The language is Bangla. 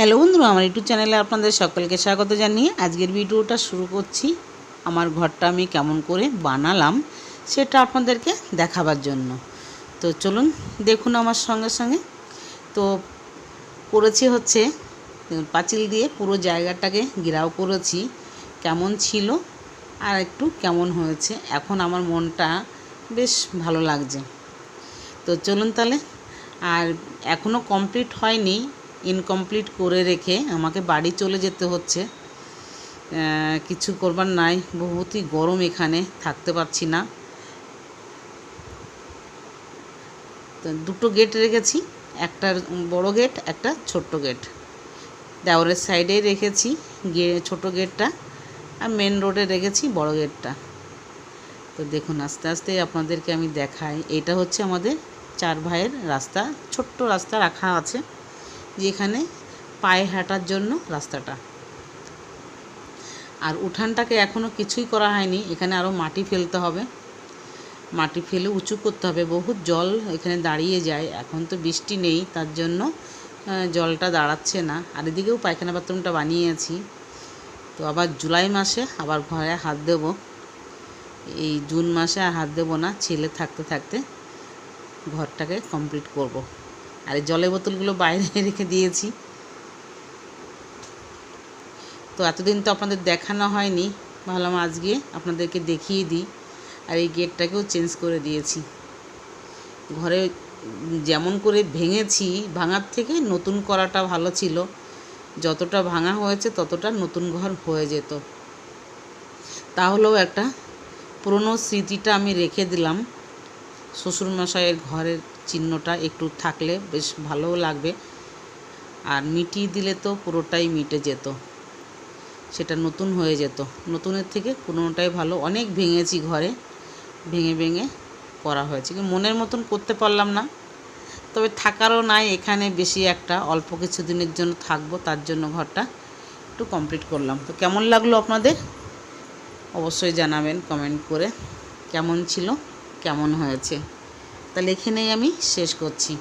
হ্যালো বন্ধুরা, আমার ইউটিউব চ্যানেলে আপনাদের সকলকে স্বাগত জানিয়ে আজকের ভিডিওটা শুরু করছি। আমার ঘরটা আমি কেমন করে বানালাম সেটা আপনাদেরকে দেখাবার জন্য। তো চলুন, দেখুন আমার সঙ্গে সঙ্গে। তো করেছি হচ্ছে পাঁচিল দিয়ে পুরো জায়গাটাকে ঘেরাও করেছি। কেমন ছিল আর একটু কেমন হয়েছে, এখন আমার মনটা বেশ ভালো লাগছে। তো চলুন তাহলে, আর এখনও কমপ্লিট হয়নি। ইনকমপ্লিট করে রেখে আমাকে বাড়ি চলে যেতে হচ্ছে। কিছু করবার নাই, বহুতই গরম এখানে, থাকতে পারছি না। দুটো গেট রেখেছি, একটা বড় গেট একটা ছোট্ট গেট দেওয়ারের সাইডে রেখেছি, গে, ছোটো গেটটা আর মেন রোডে রেখেছি, বড় গেটটা তো দেখুন, আস্তে আস্তে আপনাদেরকে আমি দেখাই। এটা হচ্ছে আমাদের চার ভাইয়ের রাস্তা, ছোট্ট রাস্তা রাখা আছে। যেখানে পায়ে হাঁটার জন্য রাস্তাটা। আর উঠানটাকে এখনও কিছুই করা হয়নি, এখানে আরও মাটি ফেলতে হবে। মাটি ফেলে উঁচু করতে হবে, বহুত জল এখানে দাঁড়িয়ে যায়, এখন তো বৃষ্টি নেই, তার জন্য জলটা দাঁড়াচ্ছে না। আর এদিকেও পায়খানা বাথরুমটা বানিয়েছি তো আবার জুলাই মাসে আবার ঘরে হাত দেব। এই জুন মাসে আর হাত দেবো না, ছেলে থাকতে থাকতে ঘরটাকে কমপ্লিট করব। আর জলের বোতলগুলো বাইরে রেখে দিয়েছি। তো এতদিন তো আপনাদের দেখানো হয়নি, ভাবলাম আজকে আপনাদেরকে দেখিয়ে দিই। আর এই গেটটাকেও চেঞ্জ করে দিয়েছি। ঘরে যেমন করে ভেঙেছি, ভাঙার থেকে নতুন করাটা ভালো ছিল। যতটা ভাঙা হয়েছে ততটা নতুন ঘর হয়ে যেত। তাহলেও একটা পুরনো স্মৃতিটা আমি রেখে দিলাম। শ্বশুরমশাইয়ের ঘরের চিহ্নটা একটু থাকলে বেশ ভালোও লাগবে। আর মিটিয়ে দিলে তো পুরোটাই মিটে যেত। সেটা নতুন হয়ে যেত। নতুনের থেকে পুরোনোটাই ভালো। অনেক ভেঙেছি ঘরে। ভেঙে ভেঙে করা হয়েছে। কিন্তু মনের মতন করতে পারলাম না। তবে থাকারও নাই এখানে বেশি একটা। অল্প কিছু দিনের জন্য থাকব। তার জন্য ঘরটা একটু কমপ্লিট করলাম। তো কেমন লাগল আপনাদের? অবশ্যই জানাবেন কমেন্ট করে। কেমন ছিল? কেমন হয়েছে। তাহলে এখানেই আমি শেষ করছি।